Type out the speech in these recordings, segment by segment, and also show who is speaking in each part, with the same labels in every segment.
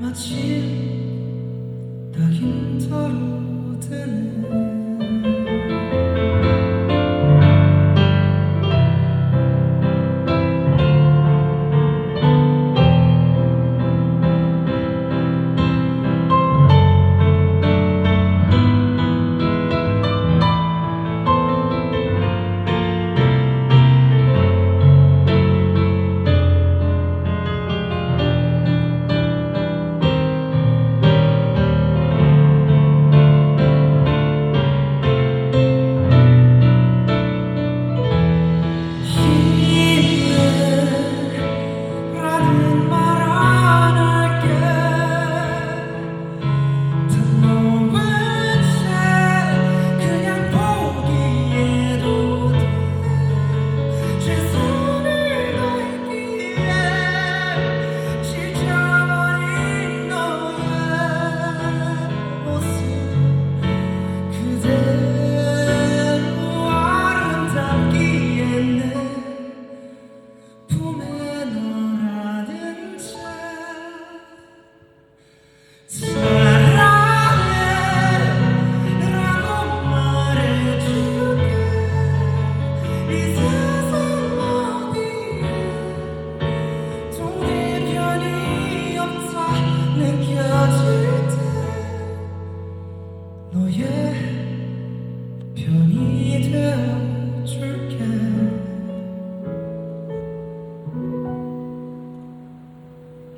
Speaker 1: 마치 나 힘들어 드는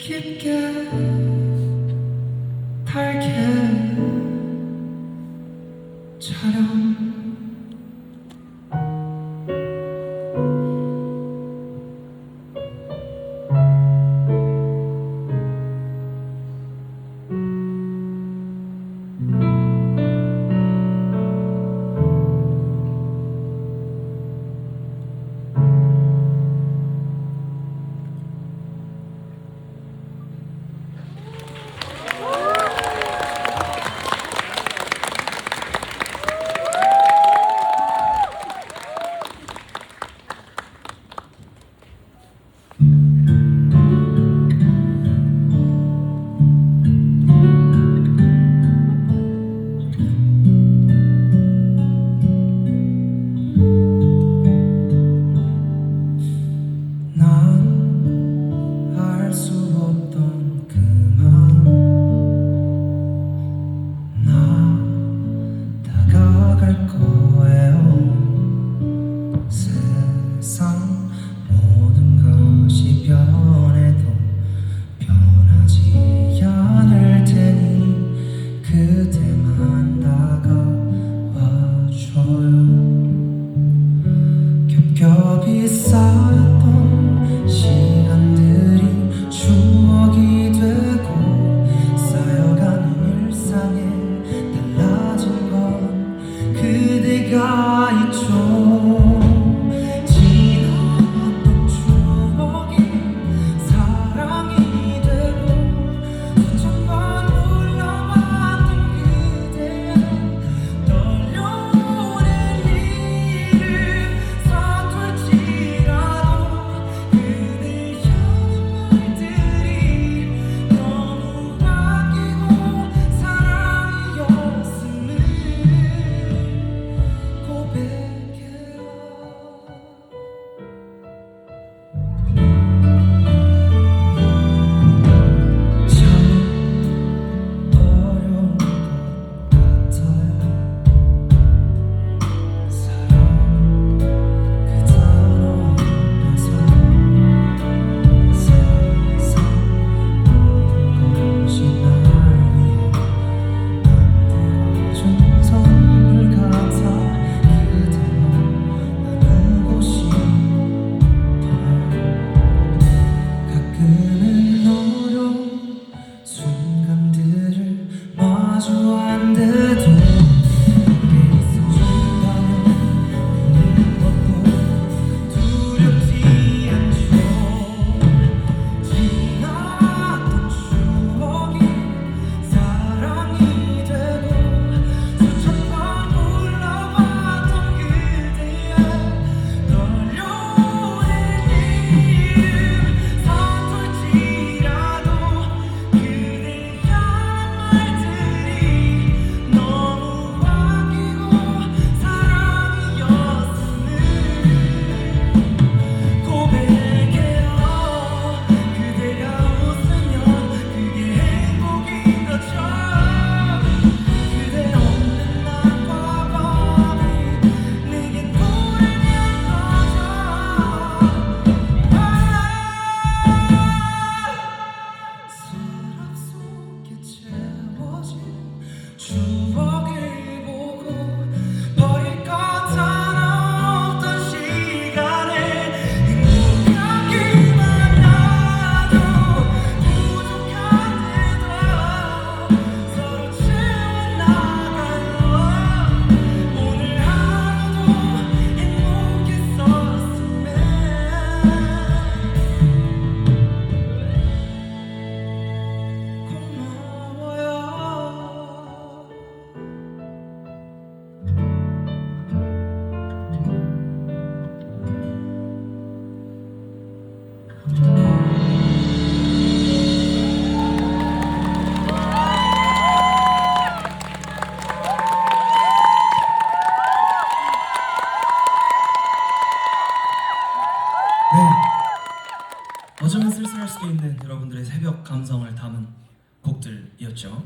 Speaker 1: Keep going. 쌓였던 시간들이 추억이 되고 쌓여가는 일상에 달라진 건 그대가 있죠. 네. 어쩌면 쓸쓸할 수도 있는 여러분들의 새벽 감성을 담은 곡들이었죠.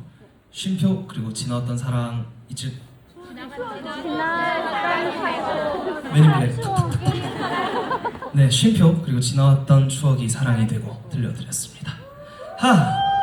Speaker 1: 쉼표 그리고 지나왔던 사랑 이쯤 매니블랙 탁탁탁탁 네 쉼표 그리고 지나왔던 추억이 사랑이 되고 들려드렸습니다. 하.